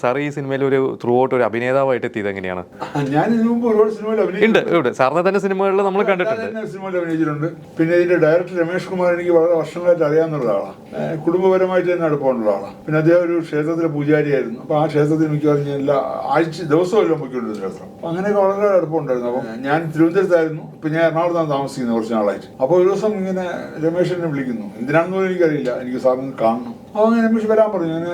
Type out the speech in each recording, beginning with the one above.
Sir ഈ സിനിമയിൽ ഒരു ത്രൂ ഔട്ട് ഒരു അഭിനേതാവായിട്ട് എത്തിയത് എങ്ങനെയാണ്? ഞാൻ ഇതിനു മുമ്പ് ഒരുപാട് സിനിമയിൽ ഉണ്ട് അഭിനയിച്ചിട്ടുണ്ട് ഇവിടെ സാറിനെ തന്നെ സിനിമകളിൽ നമ്മൾ കണ്ടിട്ടുണ്ട്. ഞാൻ സിനിമയിൽ അഭിനയിച്ചിട്ടുണ്ട്. പിന്നെ ഇതിന്റെ ഡയറക്ടർ രമേഷ് കുമാർ എനിക്ക് വളരെ വർഷങ്ങളായിട്ട് അറിയാവുന്ന ഏഹ് കുടുംബപരമായിട്ട് തന്നെ അടുപ്പമുള്ള ആളാണ് പിന്നെ അദ്ദേഹം ഒരു ക്ഷേത്രത്തിലെ പൂജാരിയായിരുന്നു. അപ്പൊ ആ ക്ഷേത്രത്തിൽ മിക്കവാറും ഞാൻ എല്ലാ ആഴ്ച ദിവസവും എല്ലാം പോയിക്കൊണ്ടിരുന്ന ക്ഷേത്രം. അപ്പൊ അങ്ങനെയൊക്കെ വളരെ അടുപ്പമുണ്ടായിരുന്നു. അപ്പം ഞാൻ തിരുവനന്തപുരത്തായിരുന്നു. ഇപ്പൊ ഞാൻ എറണാകുളത്താണ് താമസിക്കുന്നത് കുറച്ച് നാളായിട്ട്. അപ്പോൾ ഒരു ദിവസം ഇങ്ങനെ രമേശ് എന്നെ വിളിക്കുന്നു. എന്തിനാണെന്ന് പോലും എനിക്കറിയില്ല. എനിക്ക് സാറിന് കാണണം. അപ്പോൾ അങ്ങനെ രമേശ് വരാൻ പറഞ്ഞു. ഞാൻ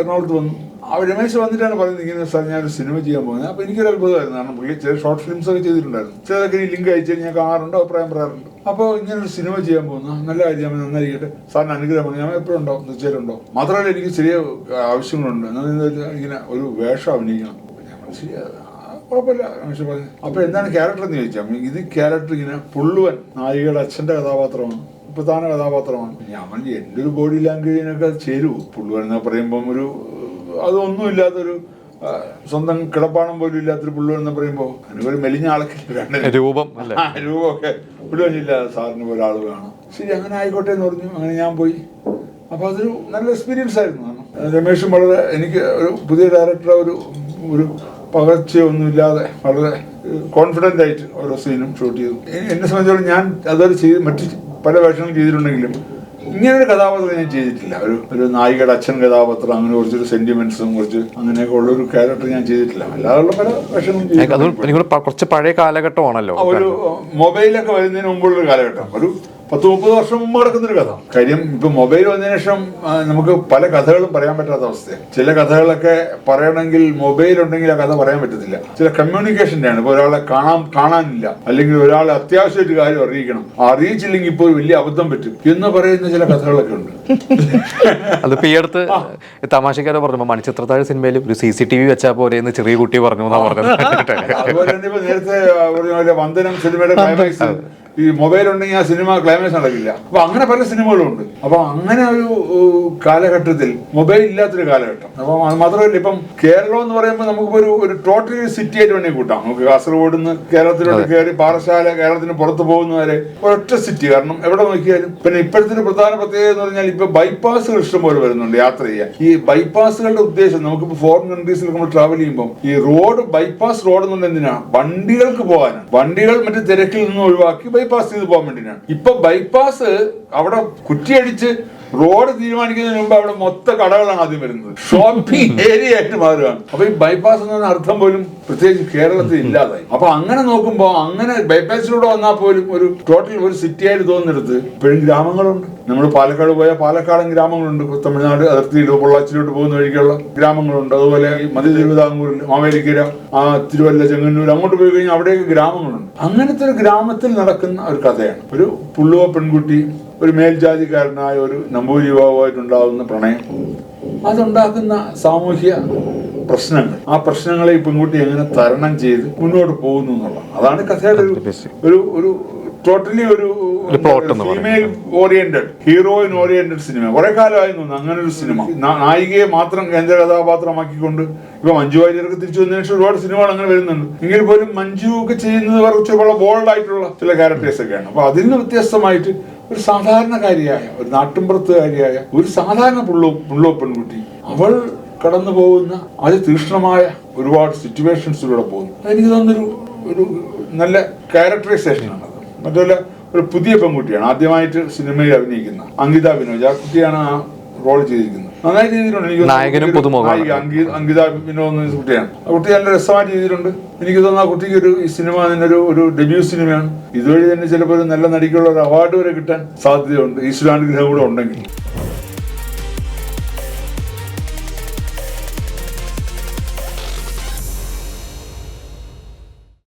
എറണാകുളത്ത് വന്നു. ആ രമേശ് വന്നിട്ടാണ് പറയുന്നത് ഇങ്ങനെ സാർ ഞാനൊരു സിനിമ ചെയ്യാൻ പോകുന്നത്. അപ്പോൾ എനിക്കൊരു അത്ഭുതമായിരുന്നു. കാരണം പുള്ളി ചില ഷോർട്ട് ഫിലിംസ് ഒക്കെ ചെയ്തിട്ടുണ്ടായിരുന്നു. ചിലതൊക്കെ ഈ ലിങ്ക് അയച്ചു ഞാൻ കാണാറുണ്ട് അഭിപ്രായം പറയാറുണ്ട്. അപ്പോൾ ഇങ്ങനെ ഒരു സിനിമ ചെയ്യാൻ പോകുന്നു. നല്ല കാര്യം നന്നായിരിക്കട്ടെ. സാറിന് അനുഗ്രഹമാണ് ഞാൻ എപ്പോഴും ഉണ്ടോ? ഉണ്ടാവും മാത്രമല്ല എനിക്ക് ചെറിയ ആവശ്യങ്ങളുണ്ട്. ഇങ്ങനെ ഒരു വേഷം അഭിനയിക്കണം. ഞാൻ കുഴപ്പമില്ല രമേശ് പറഞ്ഞു. അപ്പോൾ എന്താണ് ക്യാരക്ടർ എന്ന് ചോദിച്ചാൽ ഇത് ക്യാരക്ടർ ഇങ്ങനെ പുള്ളുവൻ നായികയുടെ അച്ഛന്റെ കഥാപാത്രമാണ്. പ്രധാന കഥാപാത്രമാണ്. ഞാൻ എന്റെ ഒരു ബോഡി ലാംഗ്വേജിനൊക്കെ ചേരുവോ പുള്ളുവൻ എന്ന് പറയുമ്പം ഒരു അതൊന്നുമില്ലാത്തൊരു സ്വന്തം കിടപ്പാണം പോലും ഇല്ലാത്തൊരു പുള്ളുവൻ എന്ന് പറയുമ്പോൾ അതിനൊരു മെലിഞ്ഞ ആളൊക്കെ രൂപം രൂപമൊക്കെ. പുള്ളുവനില്ല സാറിന് ഒരാൾ കാണും ശരി അങ്ങനെ ആയിക്കോട്ടെ എന്ന് പറഞ്ഞു. അങ്ങനെ ഞാൻ പോയി. അപ്പോൾ അതൊരു നല്ല എക്സ്പീരിയൻസ് ആയിരുന്നു. രമേഷും വളരെ എനിക്ക് ഒരു പുതിയ ഡയറക്ടറെ ഒരു ഒരു പകർച്ചയൊന്നുമില്ലാതെ വളരെ കോൺഫിഡന്റ് ആയിട്ട് ഓരോ സീനും ഷൂട്ട് ചെയ്തു. എന്നെ സംബന്ധിച്ചോളം ഞാൻ അതൊരു ചെയ്ത് മറ്റു പല വേഷങ്ങളും ചെയ്തിട്ടുണ്ടെങ്കിലും ഇങ്ങനൊരു കഥാപാത്രം ഞാൻ ചെയ്തിട്ടില്ല. ഒരു ഒരു നായികയുടെ അച്ഛൻ കഥാപാത്രം അങ്ങനെ കുറച്ചൊരു സെന്റിമെന്റ്സും കുറച്ച് അങ്ങനെയൊക്കെ ഉള്ള ഒരു ക്യാരക്ടർ ഞാൻ ചെയ്തിട്ടില്ല. അല്ലാതെയുള്ള പല വേഷങ്ങളും കുറച്ച് പഴയ കാലഘട്ടമാണല്ലോ. ഒരു മൊബൈലൊക്കെ വരുന്നതിന് മുമ്പുള്ള ഒരു കാലഘട്ടം. ഒരു പത്ത് മുപ്പത് വർഷം മുമ്പ് നടക്കുന്നൊരു കഥ. കാര്യം ഇപ്പൊ മൊബൈൽ വന്നതിന് ശേഷം നമുക്ക് പല കഥകളും പറയാൻ പറ്റാത്ത അവസ്ഥയാണ് ചില കഥകളൊക്കെ പറയണമെങ്കിൽ മൊബൈൽ ഉണ്ടെങ്കിൽ ആ കഥ പറയാൻ പറ്റത്തില്ല. ചില കമ്മ്യൂണിക്കേഷന്റെ ആണ് ഇപ്പൊ ഒരാളെ കാണാൻ കാണാനില്ല. അല്ലെങ്കിൽ ഒരാളെ അത്യാവശ്യമായിട്ട് കാര്യം അറിയിക്കണം. അറിയിച്ചില്ലെങ്കിൽ ഇപ്പോൾ വലിയ അബദ്ധം പറ്റും എന്ന് പറയുന്ന ചില കഥകളൊക്കെ ഉണ്ട്. അതിപ്പോ ഈ അടുത്ത് തമാശക്കാരെ പറഞ്ഞു മണിച്ചിത്രത്താഴ് സിനിമയിലും ഒരു സി സി ടി വി വെച്ചാൽ പോരെ എന്ന് ചെറിയ കുട്ടി പറഞ്ഞു എന്നാ പറഞ്ഞത്. അതുപോലെ തന്നെ ഇപ്പൊ നേരത്തെ പറഞ്ഞ പോലെ വന്ദനം സിനിമയുടെ ഈ മൊബൈൽ ഉണ്ടെങ്കിൽ ആ സിനിമ ക്ലൈമാക്സ് നടക്കില്ല. അപ്പൊ അങ്ങനെ പല സിനിമകളും ഉണ്ട് അപ്പൊ അങ്ങനെ ഒരു കാലഘട്ടത്തിൽ മൊബൈൽ ഇല്ലാത്തൊരു കാലഘട്ടം. അപ്പൊ അത് മാത്രമല്ല ഇപ്പം കേരളം എന്ന് പറയുമ്പോൾ നമുക്കിപ്പോ ഒരു ഒരു ടോട്ടൽ സിറ്റി ആയിട്ട് വേണമെങ്കിൽ കൂട്ടാം. നമുക്ക് കാസർഗോഡ് നിന്ന് കേരളത്തിലോട്ട് കയറി പാറശാല കേരളത്തിന് പുറത്ത് പോകുന്നവരെ ഒരൊറ്റ സിറ്റി കാരണം എവിടെ നോക്കിയാലും. പിന്നെ ഇപ്പോഴത്തെ ഒരു പ്രധാന പ്രത്യേകത എന്ന് പറഞ്ഞാൽ ഇപ്പൊ ബൈപ്പാസുകൾ ഇഷ്ടംപോലെ വരുന്നുണ്ട് യാത്ര ചെയ്യാൻ. ഈ ബൈപ്പാസുകളുടെ ഉദ്ദേശം നമുക്കിപ്പോ ഫോറിൻ കൺട്രീസിൽ നമ്മൾ ട്രാവൽ ചെയ്യുമ്പോൾ ഈ റോഡ് ബൈപ്പാസ് റോഡ് എന്നുള്ള എന്തിനാണ് വണ്ടികൾക്ക് പോകാനാണ്. വണ്ടികൾ മറ്റു തിരക്കിൽ നിന്ന് ഒഴിവാക്കി ബൈപ്പാസ് ചെയ്ത് പോകാൻ വേണ്ടിയിട്ടാണ് ഇപ്പൊ ബൈപ്പാസ് അവിടെ കുറ്റിയടിച്ച് റോഡ് തീരുമാനിക്കുന്നതിന് മുമ്പ് അവിടെ മൊത്ത കടകളാണ് ആദ്യം വരുന്നത്. ഷോപ്പിംഗ് ഏരിയ ആയിട്ട് മാറുകയാണ്. അപ്പൊ ഈ ബൈപ്പാസ് എന്ന അർത്ഥം പോലും പ്രത്യേകിച്ച് കേരളത്തിൽ ഇല്ലാതായി. അപ്പൊ അങ്ങനെ നോക്കുമ്പോൾ അങ്ങനെ ബൈപ്പാസിലൂടെ വന്നാൽ പോലും ഒരു ടോട്ടൽ ഒരു സിറ്റി ആയിട്ട് തോന്നുന്നിടത്ത് ഇപ്പോഴും ഗ്രാമങ്ങളുണ്ട്. നമ്മൾ പാലക്കാട് പോയ പാലക്കാടൻ ഗ്രാമങ്ങളുണ്ട്. തമിഴ്നാട് അതിർത്തിയിൽ പൊള്ളാച്ചിലോട്ട് പോകുന്ന വഴിക്കുള്ള ഗ്രാമങ്ങളുണ്ട്. അതുപോലെ മധ്യ തിരുവിതാംകൂറിൽ മാവേലിക്കര ആ തിരുവല്ല ചെങ്ങന്നൂർ അങ്ങോട്ട് പോയി കഴിഞ്ഞാൽ അവിടെയൊക്കെ ഗ്രാമങ്ങളുണ്ട്. അങ്ങനത്തെ ഒരു ഗ്രാമത്തിൽ നടക്കുന്ന ഒരു കഥയാണ്. ഒരു പുള്ളുവ പെൺകുട്ടി ഒരു മേൽജാതിക്കാരനായ ഒരു നമ്പൂരി യുവാവുമായിട്ടുണ്ടാകുന്ന പ്രണയം. അതുണ്ടാക്കുന്ന സാമൂഹ്യ പ്രശ്നങ്ങൾ. ആ പ്രശ്നങ്ങളെ ഈ പെൺകുട്ടി എങ്ങനെ തരണം ചെയ്ത് മുന്നോട്ട് പോകുന്നു എന്നുള്ളതാണ്. അതാണ് കഥയുടെ ഒരു ഒരു ടോട്ടലി ഒരു. Female oriented heroine oriented cinema കുറെ കാലമായി തോന്നുന്നു അങ്ങനെ ഒരു സിനിമ നായികയെ മാത്രം കേന്ദ്ര കഥാപാത്രമാക്കിക്കൊണ്ട് ഇപ്പൊ മഞ്ജു വാര്യർക്ക് തിരിച്ചു വന്നതിന് ശേഷം ഒരുപാട് സിനിമകൾ അങ്ങനെ വരുന്നുണ്ട്. എങ്കിൽ പോലും മഞ്ജു ഒക്കെ ചെയ്യുന്നത് കുറച്ച് ബോൾഡ് ആയിട്ടുള്ള ചില ക്യാരക്ടേഴ്സ് ഒക്കെയാണ്. അപ്പൊ അതിന് നിന്ന് വ്യത്യസ്തമായിട്ട് ഒരു സാധാരണക്കാരിയായ ഒരു നാട്ടിൻപുറത്തുകാരിയായ ഒരു സാധാരണ പുള്ളോ പുള്ളോ പെൺകുട്ടി അവൾ കടന്നു പോകുന്ന അതിതീക്ഷണമായ ഒരുപാട് സിറ്റുവേഷൻസിലൂടെ പോകുന്നു. അതെനിക്ക് തോന്നുന്നൊരു ഒരു നല്ല ക്യാരക്ടറൈസേഷനാണ് മറ്റല്ല ഒരു പുതിയ പെൺകുട്ടിയാണ്. ആദ്യമായിട്ട് സിനിമയിൽ അഭിനയിക്കുന്ന അങ്കിത വിനോജ്. ആ കുട്ടിയാണ് ആ റോൾ ചെയ്തിരിക്കുന്നത്. നന്നായി ചെയ്തിട്ടുണ്ട്. എനിക്ക് അങ്കിത വിനോദ് കുട്ടിയാണ്. ആ കുട്ടി നല്ല രസമായിട്ട് ചെയ്തിട്ടുണ്ട്. എനിക്ക് തോന്നുന്നു ആ കുട്ടിക്ക് ഒരു ഈ സിനിമ തന്നെ ഒരു ഒരു ഡെബ്യൂ സിനിമയാണ്. ഇതുവഴി തന്നെ ചിലപ്പോൾ ഒരു നല്ല നടിക്കുള്ള ഒരു അവാർഡ് വരെ കിട്ടാൻ സാധ്യതയുണ്ട്. ഈശ്വരാനുഗ്രഹം കൂടെ ഉണ്ടെങ്കിൽ.